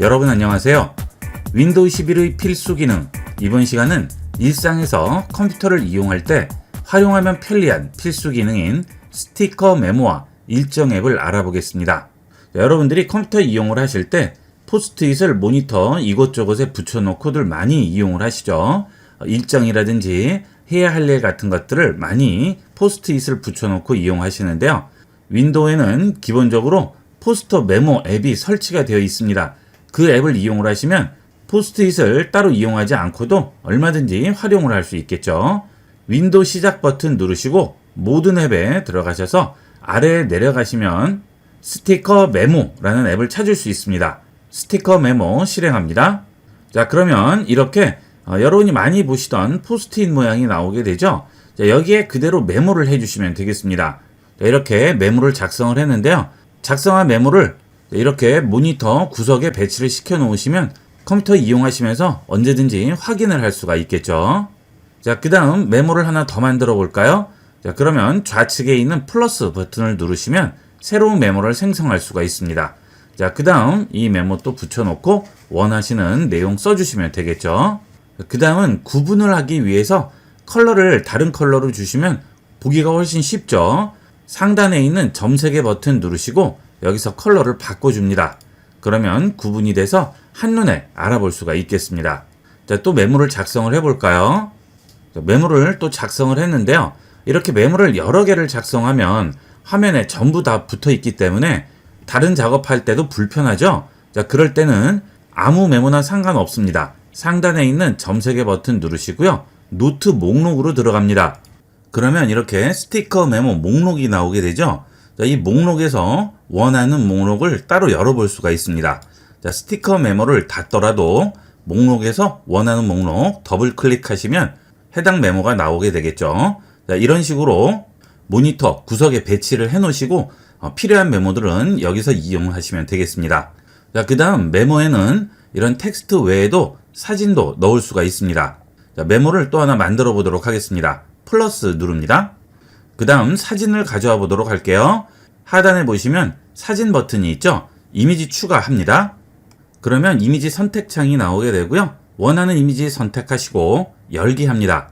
여러분 안녕하세요. 윈도우 11의 필수 기능. 이번 시간은 일상에서 컴퓨터를 이용할 때 활용하면 편리한 필수 기능인 스티커 메모와 일정 앱을 알아보겠습니다. 자, 여러분들이 컴퓨터 이용을 하실 때 포스트잇을 모니터 이곳저곳에 붙여놓고 들 많이 이용을 하시죠. 어, 일정이라든지 해야 할 일 같은 것들을 많이 포스트잇을 붙여놓고 이용하시는데요. 윈도우에는 기본적으로 포스터 메모 앱이 설치가 되어 있습니다. 그 앱을 이용을 하시면 포스트잇을 따로 이용하지 않고도 얼마든지 활용을 할 수 있겠죠. 윈도우 시작 버튼 누르시고 모든 앱에 들어가셔서 아래에 내려가시면 스티커 메모라는 앱을 찾을 수 있습니다. 스티커 메모 실행합니다. 자, 그러면 이렇게 어, 여러분이 많이 보시던 포스트잇 모양이 나오게 되죠. 자, 여기에 그대로 메모를 해주시면 되겠습니다. 자, 이렇게 메모를 작성을 했는데요. 작성한 메모를 이렇게 모니터 구석에 배치를 시켜 놓으시면 컴퓨터 이용하시면서 언제든지 확인을 할 수가 있겠죠. 자, 그 다음 메모를 하나 더 만들어 볼까요? 자, 그러면 좌측에 있는 플러스 버튼을 누르시면 새로운 메모를 생성할 수가 있습니다. 자, 그 다음 이 메모 또 붙여놓고 원하시는 내용 써주시면 되겠죠. 그 다음은 구분을 하기 위해서 컬러를 다른 컬러로 주시면 보기가 훨씬 쉽죠. 상단에 있는 점색의 버튼 누르시고 여기서 컬러를 바꿔줍니다. 그러면 구분이 돼서 한눈에 알아볼 수가 있겠습니다. 자, 또 메모를 작성을 해볼까요? 자, 메모를 또 작성을 했는데요. 이렇게 메모를 여러 개를 작성하면 화면에 전부 다 붙어 있기 때문에 다른 작업할 때도 불편하죠? 자, 그럴 때는 아무 메모나 상관없습니다. 상단에 있는 점색의 버튼 누르시고요. 노트 목록으로 들어갑니다. 그러면 이렇게 스티커 메모 목록이 나오게 되죠. 자, 이 목록에서 원하는 목록을 따로 열어볼 수가 있습니다. 자, 스티커 메모를 닫더라도 목록에서 원하는 목록 더블 클릭하시면 해당 메모가 나오게 되겠죠. 자, 이런 식으로 모니터 구석에 배치를 해 놓으시고 어, 필요한 메모들은 여기서 이용하시면 되겠습니다. 자, 그 다음 메모에는 이런 텍스트 외에도 사진도 넣을 수가 있습니다. 자, 메모를 또 하나 만들어 보도록 하겠습니다. 플러스 누릅니다. 그 다음 사진을 가져와 보도록 할게요. 하단에 보시면 사진 버튼이 있죠? 이미지 추가합니다. 그러면 이미지 선택창이 나오게 되고요. 원하는 이미지 선택하시고 열기 합니다.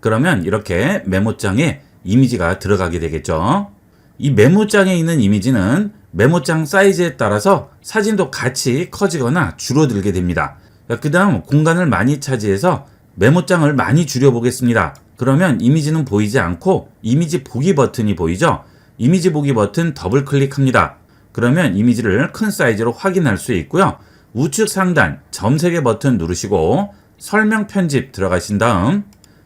그러면 이렇게 메모장에 이미지가 들어가게 되겠죠. 이 메모장에 있는 이미지는 메모장 사이즈에 따라서 사진도 같이 커지거나 줄어들게 됩니다. 그 다음 공간을 많이 차지해서 메모장을 많이 줄여보겠습니다. 그러면 이미지는 보이지 않고 이미지 보기 버튼이 보이죠? 이미지 보기 버튼 더블 클릭합니다. 그러면 이미지를 큰 사이즈로 확인할 수 있고요. 우측 상단 점색의 버튼 누르시고 설명 편집 들어가신 다음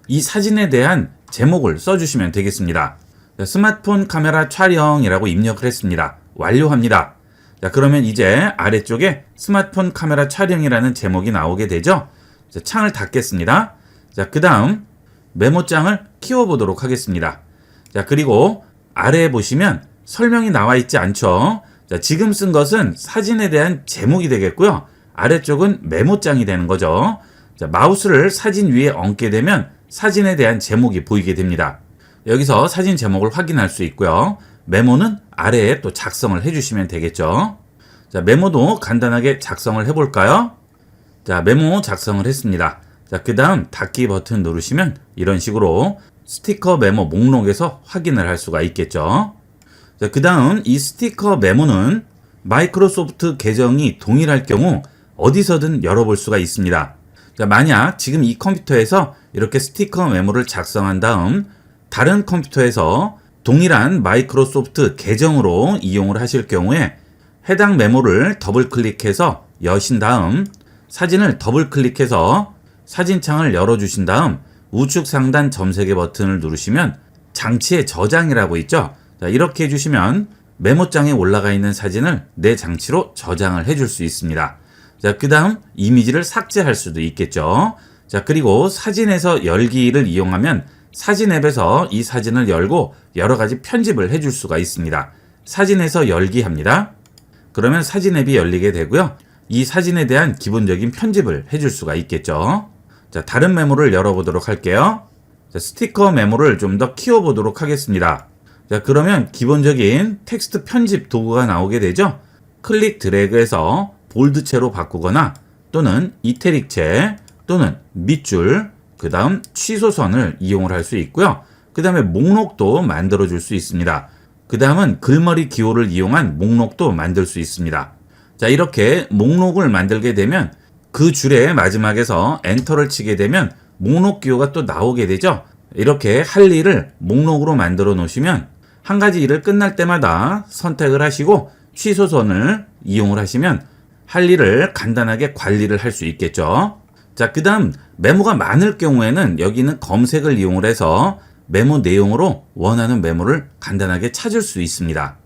이 사진에 대한 제목을 써주시면 되겠습니다. 스마트폰 카메라 촬영이라고 입력을 했습니다. 완료합니다. 자, 그러면 이제 아래쪽에 스마트폰 카메라 촬영이라는 제목이 나오게 되죠? 자, 창을 닫겠습니다. 자, 그 다음 메모장을 키워보도록 하겠습니다. 자, 그리고 아래에 보시면 설명이 나와 있지 않죠? 자, 지금 쓴 것은 사진에 대한 제목이 되겠고요. 아래쪽은 메모장이 되는 거죠. 자, 마우스를 사진 위에 얹게 되면 사진에 대한 제목이 보이게 됩니다. 여기서 사진 제목을 확인할 수 있고요. 메모는 아래에 또 작성을 해주시면 되겠죠. 자, 메모도 간단하게 작성을 해볼까요? 자, 메모 작성을 했습니다. 자, 그 다음 닫기 버튼 누르시면 이런 식으로 스티커 메모 목록에서 확인을 할 수가 있겠죠. 자, 그 다음 이 스티커 메모는 마이크로소프트 계정이 동일할 경우 어디서든 열어볼 수가 있습니다. 자, 만약 지금 이 컴퓨터에서 이렇게 스티커 메모를 작성한 다음 다른 컴퓨터에서 동일한 마이크로소프트 계정으로 이용을 하실 경우에 해당 메모를 더블 클릭해서 여신 다음 사진을 더블 클릭해서 사진창을 열어주신 다음 우측 상단 점색의 버튼을 누르시면 장치의 저장이라고 있죠. 자, 이렇게 해주시면 메모장에 올라가 있는 사진을 내 장치로 저장을 해줄 수 있습니다. 자, 그 다음 이미지를 삭제할 수도 있겠죠. 자, 그리고 사진에서 열기를 이용하면 사진 앱에서 이 사진을 열고 여러 가지 편집을 해줄 수가 있습니다. 사진에서 열기 합니다. 그러면 사진 앱이 열리게 되고요. 이 사진에 대한 기본적인 편집을 해줄 수가 있겠죠. 자, 다른 메모를 열어보도록 할게요. 자, 스티커 메모를 좀 더 키워보도록 하겠습니다. 자, 그러면 기본적인 텍스트 편집 도구가 나오게 되죠. 클릭 드래그해서 볼드체로 바꾸거나 또는 이태릭체 또는 밑줄 그 다음 취소선을 이용을 할 수 있고요. 그 다음에 목록도 만들어 줄 수 있습니다. 그 다음은 글머리 기호를 이용한 목록도 만들 수 있습니다. 자, 이렇게 목록을 만들게 되면 그 줄의 마지막에서 엔터를 치게 되면 목록 기호가 또 나오게 되죠. 이렇게 할 일을 목록으로 만들어 놓으시면 한 가지 일을 끝날 때마다 선택을 하시고 취소선을 이용을 하시면 할 일을 간단하게 관리를 할 수 있겠죠. 자, 그 다음 메모가 많을 경우에는 여기는 검색을 이용을 해서 메모 내용으로 원하는 메모를 간단하게 찾을 수 있습니다.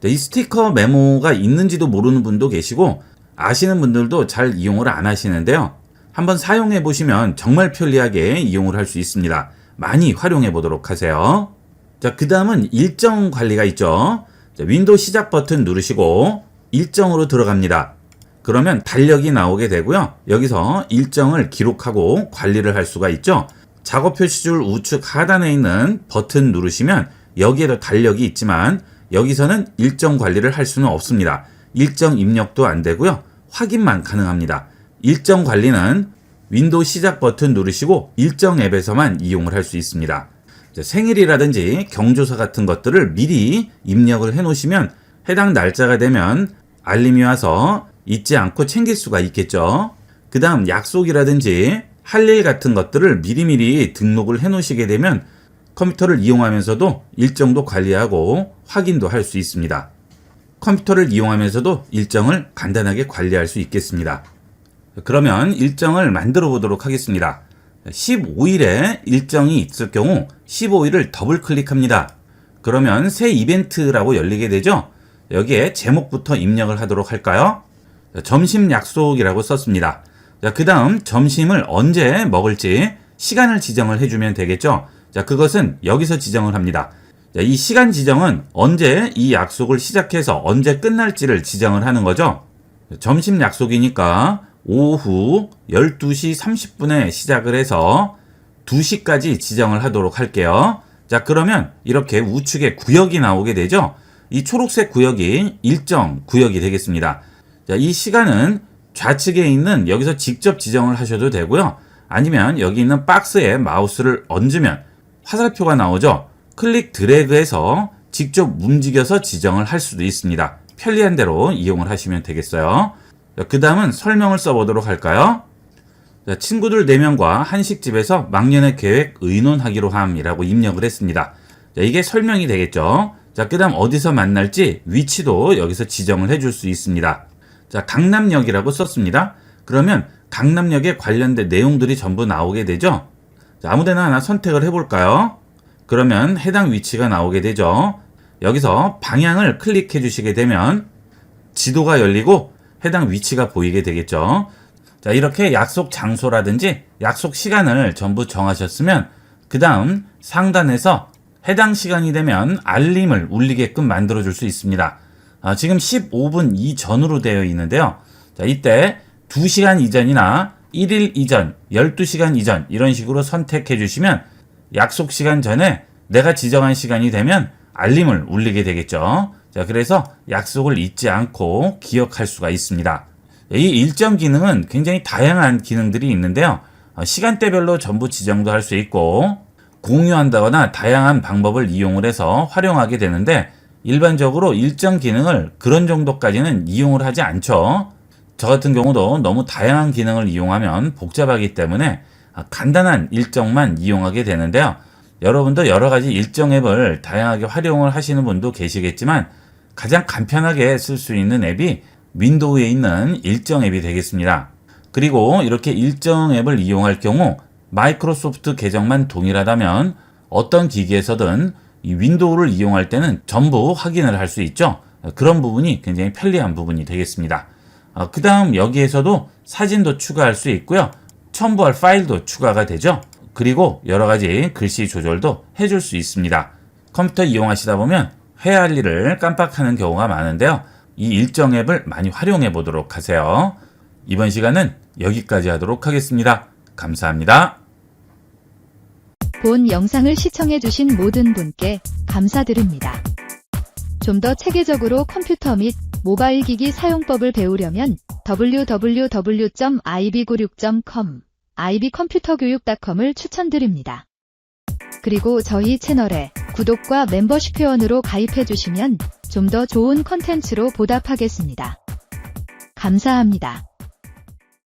네, 이 스티커 메모가 있는지도 모르는 분도 계시고 아시는 분들도 잘 이용을 안 하시는데요. 한번 사용해 보시면 정말 편리하게 이용을 할 수 있습니다. 많이 활용해 보도록 하세요. 자, 그 다음은 일정 관리가 있죠. 자, 윈도우 시작 버튼 누르시고 일정으로 들어갑니다. 그러면 달력이 나오게 되고요. 여기서 일정을 기록하고 관리를 할 수가 있죠. 작업 표시줄 우측 하단에 있는 버튼 누르시면 여기에도 달력이 있지만 여기서는 일정 관리를 할 수는 없습니다. 일정 입력도 안 되고요. 확인만 가능합니다. 일정 관리는 윈도우 시작 버튼 누르시고 일정 앱에서만 이용을 할 수 있습니다. 자, 생일이라든지 경조사 같은 것들을 미리 입력을 해 놓으시면 해당 날짜가 되면 알림이 와서 잊지 않고 챙길 수가 있겠죠. 그 다음 약속이라든지 할 일 같은 것들을 미리미리 등록을 해 놓으시게 되면 컴퓨터를 이용하면서도 일정도 관리하고 확인도 할 수 있습니다. 컴퓨터를 이용하면서도 일정을 간단하게 관리할 수 있겠습니다. 그러면 일정을 만들어 보도록 하겠습니다. 15일에 일정이 있을 경우 15일을 더블 클릭합니다. 그러면 새 이벤트라고 열리게 되죠. 여기에 제목부터 입력을 하도록 할까요? 점심 약속이라고 썼습니다. 그 다음 점심을 언제 먹을지 시간을 지정을 해주면 되겠죠. 자, 그것은 여기서 지정을 합니다. 자, 이 시간 지정은 언제 이 약속을 시작해서 언제 끝날지를 지정을 하는 거죠. 점심 약속이니까 오후 12시 30분에 시작을 해서 2시까지 지정을 하도록 할게요. 자, 그러면 이렇게 우측에 구역이 나오게 되죠. 이 초록색 구역이 일정 구역이 되겠습니다. 자, 이 시간은 좌측에 있는 여기서 직접 지정을 하셔도 되고요. 아니면 여기 있는 박스에 마우스를 얹으면 화살표가 나오죠. 클릭 드래그해서 직접 움직여서 지정을 할 수도 있습니다. 편리한 대로 이용을 하시면 되겠어요. 그 다음은 설명을 써보도록 할까요? 자, 친구들 4명과 한식집에서 막년의 계획 의논하기로 함이라고 입력을 했습니다. 자, 이게 설명이 되겠죠. 자, 그 다음 어디서 만날지 위치도 여기서 지정을 해줄 수 있습니다. 자, 강남역이라고 썼습니다. 그러면 강남역에 관련된 내용들이 전부 나오게 되죠. 자, 아무데나 하나 선택을 해볼까요? 그러면 해당 위치가 나오게 되죠. 여기서 방향을 클릭해 주시게 되면 지도가 열리고 해당 위치가 보이게 되겠죠. 자, 이렇게 약속 장소라든지 약속 시간을 전부 정하셨으면 그 다음 상단에서 해당 시간이 되면 알림을 울리게끔 만들어 줄 수 있습니다. 아, 지금 15분 이전으로 되어 있는데요. 자, 이때 2시간 이전이나 1일 이전, 12시간 이전 이런 식으로 선택해 주시면 약속 시간 전에 내가 지정한 시간이 되면 알림을 울리게 되겠죠. 자, 그래서 약속을 잊지 않고 기억할 수가 있습니다. 이 일정 기능은 굉장히 다양한 기능들이 있는데요. 어, 시간대별로 전부 지정도 할 수 있고 공유한다거나 다양한 방법을 이용을 해서 활용하게 되는데 일반적으로 일정 기능을 그런 정도까지는 이용을 하지 않죠. 저 같은 경우도 너무 다양한 기능을 이용하면 복잡하기 때문에 간단한 일정만 이용하게 되는데요. 여러분도 여러 가지 일정 앱을 다양하게 활용을 하시는 분도 계시겠지만 가장 간편하게 쓸 수 있는 앱이 윈도우에 있는 일정 앱이 되겠습니다. 그리고 이렇게 일정 앱을 이용할 경우 마이크로소프트 계정만 동일하다면 어떤 기기에서든 이 윈도우를 이용할 때는 전부 확인을 할 수 있죠. 그런 부분이 굉장히 편리한 부분이 되겠습니다. 그 다음 여기에서도 사진도 추가할 수 있고요. 첨부할 파일도 추가가 되죠. 그리고 여러 가지 글씨 조절도 해줄 수 있습니다. 컴퓨터 이용하시다 보면 해야 할 일을 깜빡하는 경우가 많은데요. 이 일정 앱을 많이 활용해 보도록 하세요. 이번 시간은 여기까지 하도록 하겠습니다. 감사합니다. 본 영상을 시청해주신 모든 분께 감사드립니다. 좀 더 체계적으로 컴퓨터 및 모바일 기기 사용법을 배우려면 www.ib96.com, ib컴퓨터교육.com을 추천드립니다. 그리고 저희 채널에 구독과 멤버십 회원으로 가입해주시면 좀 더 좋은 컨텐츠로 보답하겠습니다. 감사합니다.